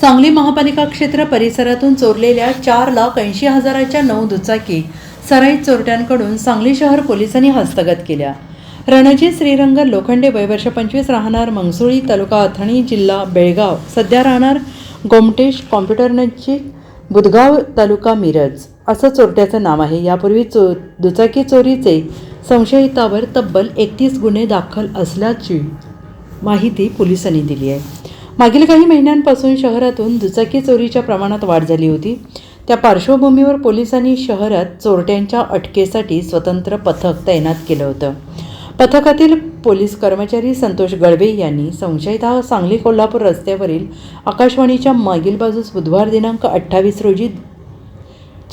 सांगली महापालिका क्षेत्र परिसरातून चोरलेल्या चार लाख ऐंशी हजाराच्या नऊ दुचाकी सराईत चोरट्यांकडून सांगली शहर पोलिसांनी हस्तगत केल्या. रणजित श्रीरंग लोखंडे वयवर्ष पंचवीस राहणार मंगसुळी तालुका अथणी जिल्हा बेळगाव. सध्या राहणार गोमटेश कॉम्प्युटर नजीक बुधगाव तालुका मिरज. असं चोरट्याचं नाव आहे. यापूर्वी चो दुचाकी चोरीचे संशयितावर तब्बल एकतीस गुन्हे दाखल असल्याची माहिती पोलिसांनी दिली आहे. मागील काही महिन्यांपासून शहरातून दुचाकी चोरीच्या प्रमाणात वाढ झाली होती. त्या पार्श्वभूमीवर पोलिसांनी शहरात चोरट्यांच्या अटकेसाठी स्वतंत्र पथक तैनात केलं होतं. पथकातील पोलीस कर्मचारी संतोष गळवे यांनी संशयित सांगली कोल्हापूर रस्त्यावरील आकाशवाणीच्या मागील बाजूस बुधवार दिनांक अठ्ठावीस रोजी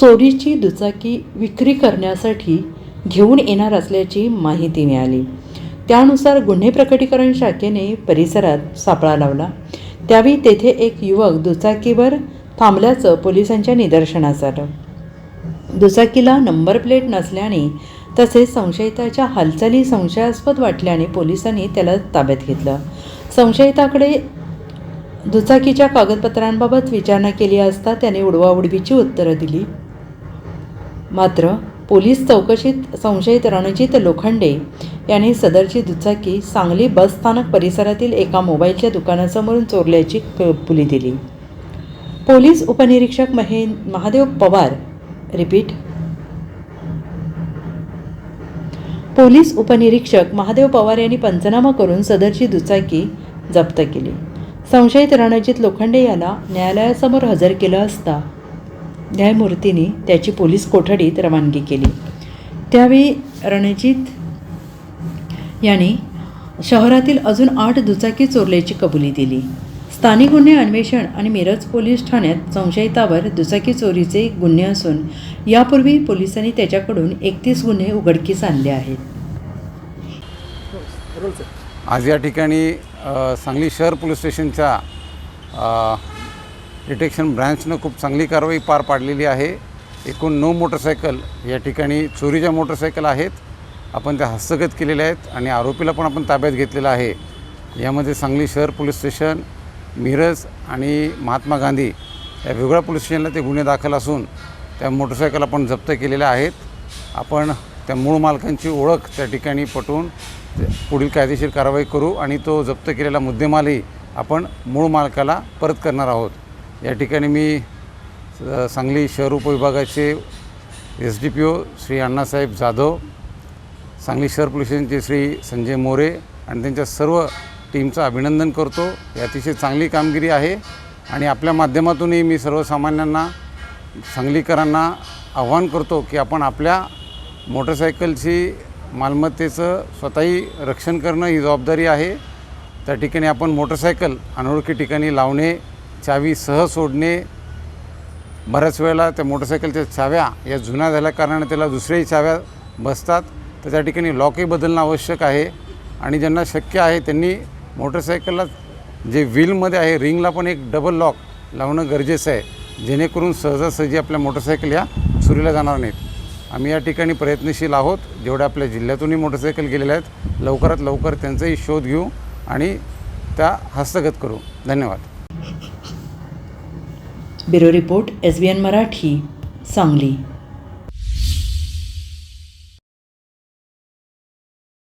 चोरीची दुचाकी विक्री करण्यासाठी घेऊन येणार असल्याची माहिती मिळाली. त्यानुसार गुन्हे प्रकटीकरण शाखेने परिसरात सापळा लावला. त्यावेळी तेथे एक युवक दुचाकीवर थांबल्याचं पोलिसांच्या निदर्शनास आलं. दुचाकीला नंबर प्लेट नसल्याने तसेच संशयिताच्या हालचाली संशयास्पद वाटल्याने पोलिसांनी त्याला ताब्यात घेतलं. संशयिताकडे दुचाकीच्या कागदपत्रांबाबत विचारणा केली असता त्याने उडवाउडवीची उत्तरं दिली. मात्र पोलीस चौकशीत संशयित रणजित लोखंडे यांनी सदरची दुचाकी सांगली बस स्थानक परिसरातील एका मोबाईलच्या दुकानासमोरून चोरल्याची कबुली दिली. पोलीस उपनिरीक्षक महे महादेव पवार रिपीट. पोलीस उपनिरीक्षक महादेव पवार यांनी पंचनामा करून सदरची दुचाकी जप्त केली. संशयित रणजित लोखंडे याला न्यायालयासमोर हजर केलं असता न्यायमूर्तींनी त्याची पोलीस कोठडीत रवानगी केली. त्यावेळी रणजित यांनी शहरातील अजून आठ दुचाकी चोरल्याची कबुली दिली. स्थानिक गुन्हे अन्वेषण आणि मिरज पोलीस ठाण्यात संशयितावर दुचाकी चोरीचे गुन्हे असून यापूर्वी पोलिसांनी त्याच्याकडून एकतीस गुन्हे उघडकीस आणले आहेत. आज या ठिकाणी सांगली शहर पोलीस स्टेशनच्या डिटेक्शन ब्रँचनं खूप चांगली कारवाई पार पाडलेली आहे. एकूण नऊ मोटरसायकल या ठिकाणी चोरीच्या मोटरसायकल आहेत. आपण त्या हस्तगत केलेल्या आहेत आणि आरोपीला पण आपण ताब्यात घेतलेला आहे. यामध्ये सांगली शहर पोलीस स्टेशन मिरज आणि महात्मा गांधी या वेगळ्या पोलीस स्टेशनला ते गुन्हे दाखल असून त्या मोटरसायकल आपण जप्त केलेल्या आहेत. आपण त्या मूळ मालकांची ओळख त्या ठिकाणी पटवून पुढील कायदेशीर कारवाई करू आणि तो जप्त केलेला मुद्देमालही आपण मूळ मालकाला परत करणार आहोत. या ठिकाणी मी सांगली शहर उपविभागाचे S D P O Shri Annasaheb Jadhav Sangli शहर पोलीस स्टेशनचे श्री संजय मोरे आणि त्यांच्या सर्व टीमचं अभिनंदन करतो. ही अतिशय चांगली कामगिरी आहे आणि आपल्या माध्यमातूनही मी सर्वसामान्यांना सांगलीकरांना आव्हान करतो की आपण आपल्या मोटरसायकलची मालमत्तेचं स्वतःही रक्षण करणं ही जबाबदारी आहे. त्या ठिकाणी आपण मोटरसायकल अनोळखी ठिकाणी लावणे चावी सह सोडणे बऱ्याच वेळेला त्या मोटरसायकलच्या चाव्या या जुन्या झाल्या कारणाने त्याला दुसऱ्याही चाव्या बसतात. तर त्या ठिकाणी लॉकही बदलणं आवश्यक आहे. आणि ज्यांना शक्य आहे त्यांनी मोटरसायकलला जे व्हीलमध्ये आहे रिंगला पण एक डबल लॉक लावणं गरजेचं आहे. जेणेकरून सहजासहजी आपल्या मोटरसायकल या चुरीला जाणार नाहीत. आम्ही या ठिकाणी प्रयत्नशील आहोत. जेवढ्या आपल्या जिल्ह्यातूनही मोटरसायकल गेलेल्या आहेत लवकरात लवकर त्यांचाही शोध घेऊ आणि त्या हस्तगत करू. धन्यवाद. Bureau report S B N Marathi Sangli.